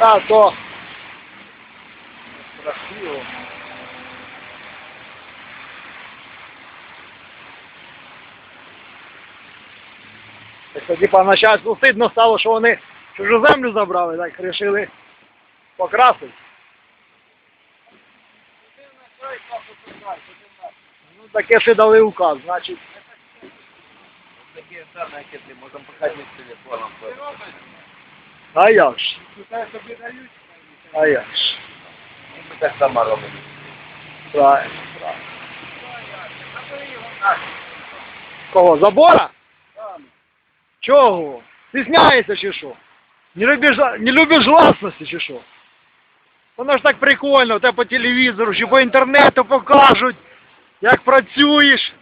А, то. Красиво. Це типа начальству стидно стало, що вони чужу землю забрали, так вирішили покрасити. Ну таке ще дали указ, значить. Такі дані, які ти можемо з телефоном. А як ж? Тобі дають? А як ж? Ми так само робимо. Правильно, правильно. Кого? Забора? Чого? Стісняється чи що? Не любиш, не любиш гласності чи що? Воно ж так прикольно, те по телевізору чи по інтернету покажуть, як працюєш.